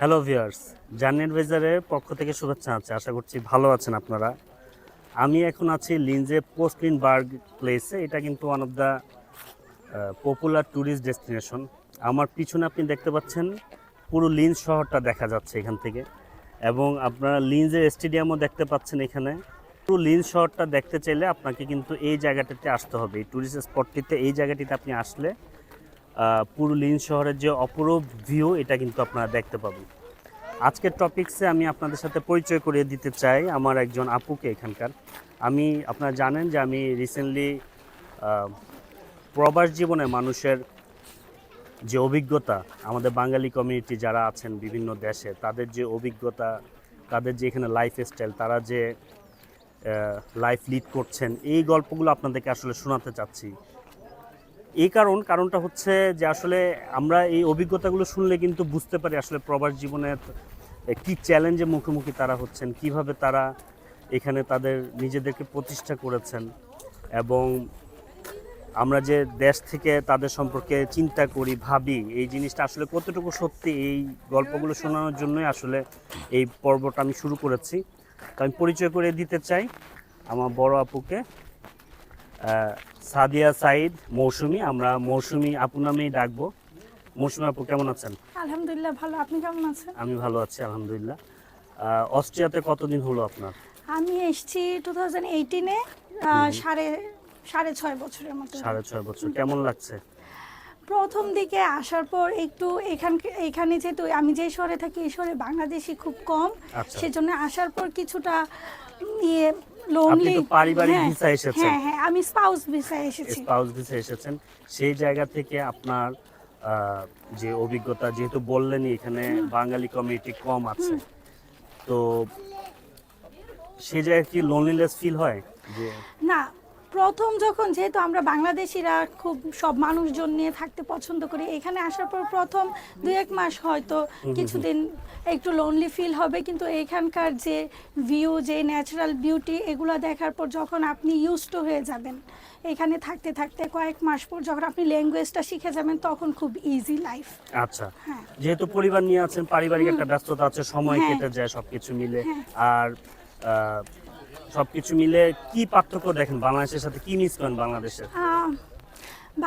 Hello viewers journey বেজারের পক্ষ থেকে শুভেচ্ছা আছে। আশা করছি ভালো আছেন আপনারা। আমি এখন আছি লিনজে পোস্টলিনবার্গ প্লেসে এটা কিন্তু one of the popular tourist destination আমার পিছনে আপনি দেখতে পাচ্ছেন পুরো লিন্স শহরটা দেখা যাচ্ছে এখান থেকে। এবং আপনারা লিন্সের স্টেডিয়ামও দেখতে পাচ্ছেন এখানে। পুরো লিন্স শহরটা দেখতে চাইলে আপনাকে কিন্তু এই জায়গাটাতে আসতে হবে। এই ট্যুরিস্ট স্পটটিতে এই জায়গাটিতে আপনি আসলে আহ, পুরো লিন শহরের যে অপরূপ ভিউ এটা কিন্তু আপনারা দেখতে পাবেন। আজকের টপিকসে আমি আপনাদের সাথে পরিচয় করিয়ে দিতে চাই আমার একজন আপুকে এখানকার। আমি আপনারা জানেন যে আমি রিসেন্টলি প্রবাস জীবনে মানুষের যে অভিজ্ঞতা আমাদের বাঙালি কমিউনিটি যারা আছেন বিভিন্ন দেশে তাদের যে অভিজ্ঞতা তাদের যে এখানে লাইফ স্টাইল তারা যে লাইফ লিড করছেন এই গল্পগুলো আপনাদেরকে আসলে শোনাতে চাচ্ছি। এই কারণ, কারণটা হচ্ছে যে আসলে আমরা এই অভিজ্ঞতাগুলো শুনলে কিন্তু বুঝতে পারি আসলে প্রবাস জীবনে কি চ্যালেঞ্জের মুখোমুখি তারা হচ্ছেন, কীভাবে তারা এখানে তাদের নিজেদেরকে প্রতিষ্ঠা করেছেন এবং আমরা যে দেশ থেকে তাদের সম্পর্কে চিন্তা করি, ভাবি, এই জিনিসটা আসলে কতটুকু সত্যি, এই গল্পগুলো শোনানোর জন্যই আসলে এই পর্বটা আমি শুরু করেছি। তো আমি পরিচয় করে দিতে চাই আমার বড় আপুকে। সাদিয়া সাইদ মৌসুমি। আমরা মৌসুমি আপু নামেই ডাকবো। মৌসুমি আপু কেমন আছেন? আলহামদুলিল্লাহ ভালো। আপনি কেমন আছেন? আমি ভালো আছি আলহামদুলিল্লাহ। অস্ট্রিয়াতে কতদিন হলো আপনার? আমি এসেছি টু থাউজেন্ড এইটিনে সাড়ে সাড়ে ছয় বছরের মতো। সাড়ে ছয় বছর। কেমন লাগছে? প্রথম দিকে আসার পর একটু এখান এখানে যেহেতু আমি যে শহরে থাকি এই শহরে বাংলাদেশি খুব কম। আচ্ছা। সেজন্য আসার পর কিছুটা ইয়ে আপনি লোনলি পারিবারিক ভিসা এসেছেন। হ্যাঁ হ্যাঁ আমি স্পাউস ভিসা এসেছি। স্পাউস ভিসা এসেছেন। সেই জায়গা থেকে আপনার যে অভিজ্ঞতা যেহেতু বললেনই এখানে বাঙালি কমিউনিটি কম আছে তো সেই জায়গায় কি লোনলিনেস ফিল হয়? যে না প্রথম যখন যেহেতু আমরা বাংলাদেশিরা খুব সব মানুষজন নিয়ে থাকতে পছন্দ করি এখানে আসার পর প্রথম দুই এক মাস হয়তো কিছুদিন একটু লোনলি ফিল হবে কিন্তু এখানকার যে ভিউ যে ন্যাচারাল বিউটি এগুলো দেখার পর যখন আপনি ইউজড হয়ে যাবেন এখানে থাকতে থাকতে কয়েক মাস পর যখন আপনি ল্যাঙ্গুয়েজটা শিখে যাবেন তখন খুব ইজি লাইফ আচ্ছা। হ্যাঁ। যেহেতু পরিবার নিয়ে আছেন পারিবারিক একটা ব্যস্ততা আছে সময় হ্যাঁ। কেটে যায় সবকিছু মিলে। হ্যাঁ। আর সবকিছু মিলে কি পার্থক্য দেখেন বাংলাদেশের সাথে? কি মিস করেন বাংলাদেশের?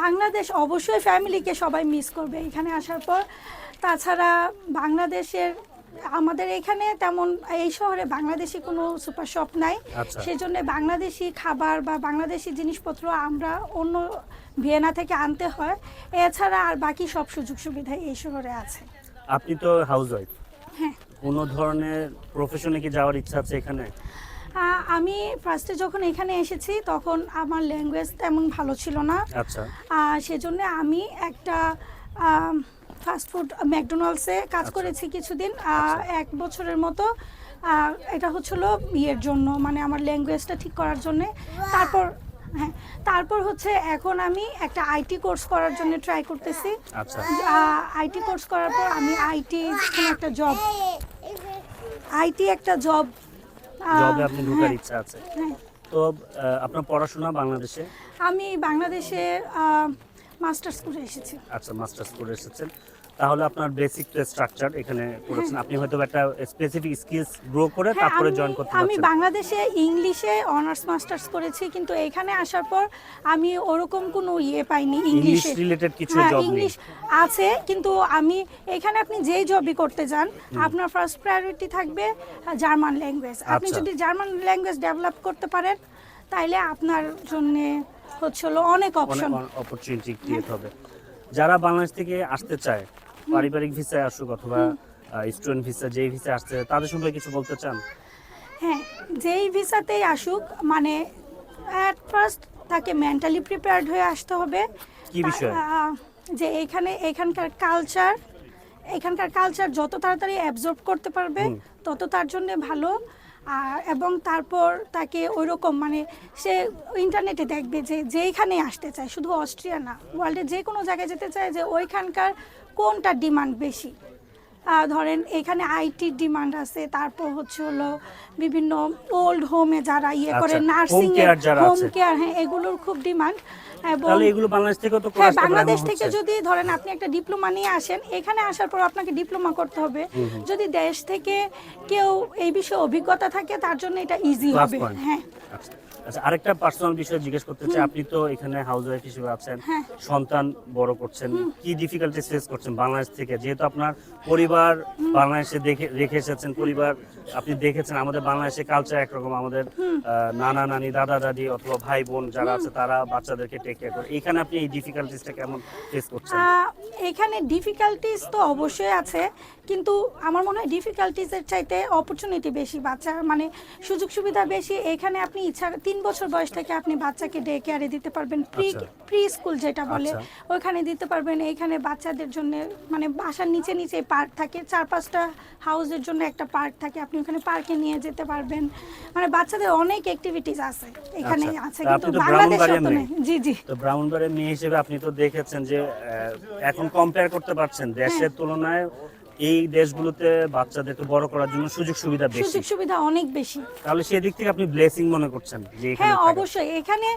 বাংলাদেশ অবশ্যই ফ্যামিলিকে সবাই মিস করবে এখানে আসার পর। তাছাড়া বাংলাদেশের আমাদের এখানে তেমন এই শহরে বাংলাদেশি কোনো সুপার শপ নাই। আচ্ছা। সেই জন্য বাংলাদেশি খাবার বা বাংলাদেশি জিনিসপত্র আমরা অন্য ভিয়েনা থেকে আনতে হয়। এছাড়া আর বাকি সব সুযোগ সুবিধা এই শহরে আছে। আপনি তো হাউস ওয়াইফ হ্যাঁ। কোনো ধরনের প্রফেশনে কি যাওয়ার ইচ্ছা আছে এখানে? আমি ফার্স্টে যখন এখানে এসেছি তখন আমার ল্যাঙ্গুয়েজ তেমন ভালো ছিল না। আচ্ছা। সেজন্য আমি একটা ফাস্টফুড ম্যাকডোনাল্ডসে কাজ আচ্ছা। করেছি কিছুদিন। এক বছরের মতো। এটা হচ্ছিল ইয়ের জন্য মানে আমার ল্যাঙ্গুয়েজটা ঠিক করার জন্য। তারপর হ্যাঁ তারপর হচ্ছে এখন আমি একটা আইটি কোর্স করার জন্য ট্রাই করতেছি। আচ্ছা। আইটি কোর্স করার পর আমি আইটি একটা জব আইটি একটা জব জবে আপনি ঢোকার ইচ্ছা আছে। হ্যাঁ। তো আপনার পড়াশোনা বাংলাদেশে? আমি বাংলাদেশে মাস্টার্স করে এসেছি। আচ্ছা মাস্টার্স করে এসেছেন। তাহলে আপনার বেসিক স্ট্রাকচার এখানে করেছেন আপনি হয়তো একটা স্পেসিফিক স্কিলস গ্রো করে হ্যাঁ, তারপরে জয়েন করতে আমি বাংলাদেশে ইংলিশে অনার্স মাস্টার্স করেছি কিন্তু এখানে আসার পর আমি ওরকম কোনো ইয়ে পাইনি ইংলিশ রিলেটেড কিছু হ্যাঁ জব নেই। ইংলিশ আছে কিন্তু আমি এখানে আপনি যেই জবই করতে যান আপনার ফার্স্ট প্রায়োরিটি থাকবে জার্মান ল্যাঙ্গুয়েজ আপনি আচ্ছা। যদি জার্মান ল্যাঙ্গুয়েজ ডেভেলপ করতে পারেন তাইলে আপনার জন্য হচ্ছে অনেক অপশন অপরচুনিটি ক্রিয়েট হবে। যারা বাংলাদেশ থেকে আসতে চায় পারিবারিক ভিসায় আসুক অথবা স্টুডেন্ট ভিসা যেই ভিসা আসছে তাদের সম্পর্কে কিছু বলতে চান? হ্যাঁ যেই ভিসাতেই আসুক মানে অ্যাট ফার্স্ট তাকে মেন্টালি প্রিপেয়ার্ড হয়ে আসতে হবে। কি বিষয়? যে এখানে এখানকার কালচার এখানকার কালচার যত তাড়াতাড়ি অ্যাবজর্ব করতে পারবে তত তার জন্য ভালো। এবং তারপর তাকে ওই রকম মানে সে ইন্টারনেটে দেখবে যে যেইখানে আসতে চায়, শুধু অস্ট্রিয়া না ওয়ার্ল্ডের যে কোনো জায়গায় যেতে চায় যে ওইখানকার কোনটা ডিমান্ড বেশি। ধরেন এখানে আইটির ডিমান্ড আছে তারপর হচ্ছে হলো বিভিন্ন ওল্ড হোমে যারা ইয়ে করে আচ্ছা, নার্সিং এর হোম কেয়ার হ্যাঁ এগুলোর খুব ডিমান্ড তাহলে এগুলো বাংলাদেশ থেকেও তো হ্যাঁ বাংলাদেশ থেকে যদি ধরেন আপনি একটা ডিপ্লোমা নিয়ে আসেন এখানে আসার পর আপনাকে ডিপ্লোমা করতে হবে। যদি দেশ থেকে কেউ এই বিষয়ে অভিজ্ঞতা থাকে তার জন্য এটা ইজি হবে। হ্যাঁ। আচ্ছা আচ্ছা আরেকটা পার্সোনাল বিষয় জিজ্ঞেস করতে চাই। আপনি তো এখানে হাউস ওয়াইফ হিসেবে আছেন হ্যাঁ। সন্তান বড় করছেন কি ডিফিকাল্টিস ফেস করছেন বাংলাদেশ থেকে? যেহেতু আপনার পরিবার বাংলাদেশে দেখে রেখে এসেছেন পরিবার আপনি দেখেছেন আমাদের বাংলাদেশে কালচার একরকম আমাদের নানা নানি দাদা দাদি অথবা ভাই বোন যারা আছে তারা বাচ্চাদেরকে টেক কেয়ার করে। এখানে আপনি এই ডিফিকাল্টিসটা কেমন ফেস করছেন? এখানে ডিফিকাল্টিস তো অবশ্যই আছে কিন্তু আমার মনে হয় ডিফিকাল্টিসের চাইতে অপরচুনিটি বেশি বাচ্চা মানে সুযোগ সুবিধা বেশি। এখানে আপনি ইচ্ছা তিন বছর বয়স থেকে আপনি বাচ্চাকে ডে কেয়ারে দিতে পারবেন প্রি। প্রি স্কুল যেটা বলে আচ্ছা। ওইখানে দিতে পারবেন এইখানে বাচ্চাদের জন্য মানে বাসার নিচে নিচে পার্ক থাকে চার পাঁচটা হাউসের জন্য একটা পার্ক থাকে আপনি ওখানে পার্কে নিয়ে যেতে পারবেন মানে বাচ্চাদের অনেক অ্যাক্টিভিটিস আছে এখানে আচ্ছা। আছে কিন্তু বাংলাদেশে তো। নেই জি জি তো ব্রাউনবারের মেয়ে হিসেবে আপনি তো দেখেছেন যে এখন কম্পেয়ার করতে পারছেন দেশের হ্যাঁ। তুলনায় এই দেশগুলোতে বাচ্চাদেরকে বড় করার জন্য সুযোগ সুবিধা বেশি। সুযোগ সুবিধা অনেক বেশি। তাহলে সেদিক থেকে আপনি ব্লেসিং মনে করছেন যে হ্যাঁ অবশ্যই। এখানে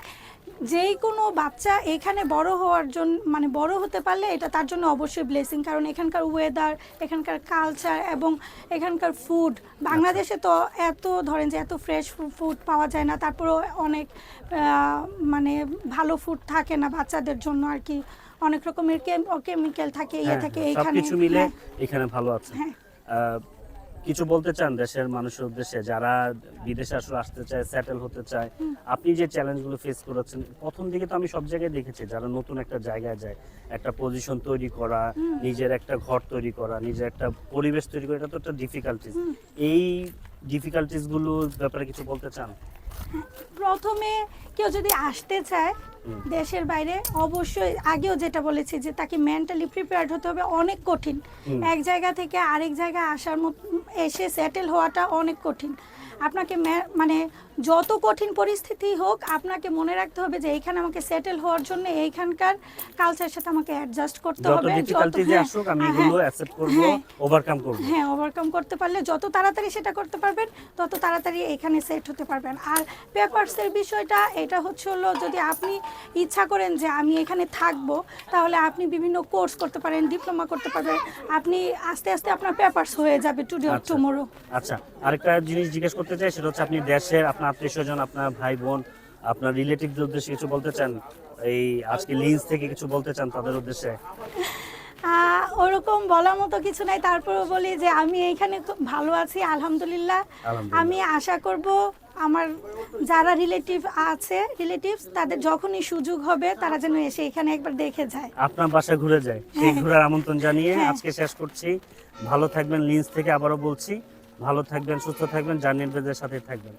যেই কোনো বাচ্চা এখানে বড় হওয়ার জন্য মানে বড় হতে পারলে এটা তার জন্য অবশ্যই ব্লেসিং কারণ এখানকার ওয়েদার এখানকার কালচার এবং এখানকার ফুড বাংলাদেশে তো এত ধরেন যে এত ফ্রেশ ফুড পাওয়া যায় না তারপরেও অনেক মানে ভালো ফুড থাকে না বাচ্চাদের জন্য আর কি। অনেক রকমের কেমিক্যাল থাকে ইয়ে হ্যাঁ, থাকে হ্যাঁ, এখানে সবকিছু মিলে হ্যাঁ, এখানে ভালো আছে। কিছু বলতে চান দেশের মানুষের উদ্দেশ্যে? যারা বিদেশে আসলে আসতে চায় সেটেল হতে চায় আপনি যে চ্যালেঞ্জগুলো ফেস করেছেন প্রথম দিকে তো আমি সব জায়গায় দেখেছি যারা নতুন একটা জায়গায় যায় একটা পজিশন তৈরি করা নিজের একটা ঘর তৈরি করা নিজের একটা পরিবেশ তৈরি করা এটা তো একটা ডিফিকাল্টিস এই ডিফিকাল্টিসগুলোর ব্যাপারে কিছু বলতে চান? প্রথমে কেউ যদি আসতে চায় দেশের বাইরে অবশ্যই আগেও যেটা বলেছি যে তাকে মেন্টালি প্রিপেয়ার্ড হতে হবে অনেক কঠিন। এক জায়গা থেকে আরেক জায়গায় আসার মতো এসে সেটেল হওয়াটা অনেক কঠিন। আপনাকে মানে যত কঠিন পরিস্থিতি হোক আপনাকে মনে রাখতে হবে যে এইখানে আমাকে সেটেল হওয়ার জন্য এইখানকার কালচারের সাথে আমাকে অ্যাডজাস্ট করতে হবে হ্যাঁ, আমি হ্যাঁ, হ্যাঁ। ওভারকাম হ্যাঁ ওভারকাম করতে পারলে যত তাড়াতাড়ি সেটা করতে পারবেন তত তাড়াতাড়ি এখানে সেট হতে পারবেন আর পেপারসের বিষয়টা এটা হচ্ছে হলো যদি আপনি ইচ্ছা করেন যে আমি এখানে থাকব তাহলে আপনি বিভিন্ন কোর্স করতে পারেন ডিপ্লোমা করতে পারবেন আপনি আস্তে আস্তে আপনার পেপারস হয়ে যাবে টুডে আচ্ছা। টুমোরো আচ্ছা আরেকটা জিনিস জিজ্ঞেস করতে চাই সেটা হচ্ছে আপনি দেশের আপনার আত্মীয় স্বজন আপনার ভাই বোন আপনার রিলেটিভদের উদ্দেশ্যে কিছু বলতে চান? এই আজকে লিন্স থেকে কিছু বলতে চান তাদের উদ্দেশ্যে? ওরকম বলার মতো কিছু নাই। তারপরে বলি যে আমি এইখানে খুব ভালো আছি আলহামদুলিল্লাহ। আমি আশা করব আমার যারা রিলেটিভ আছে রিলেটিভস তাদের যখনই সুযোগ হবে তারা যেন এসে এখানে একবার দেখে যায়। আপনার বাসা ঘুরে যায়। সেই হ্যাঁ। ঘোরার আমন্ত্রণ জানিয়ে হ্যাঁ। আজকে শেষ করছি। ভালো থাকবেন লিন্স থেকে আবারও বলছি। ভালো থাকবেন সুস্থ থাকবেন জার্নি সাথে থাকবেন।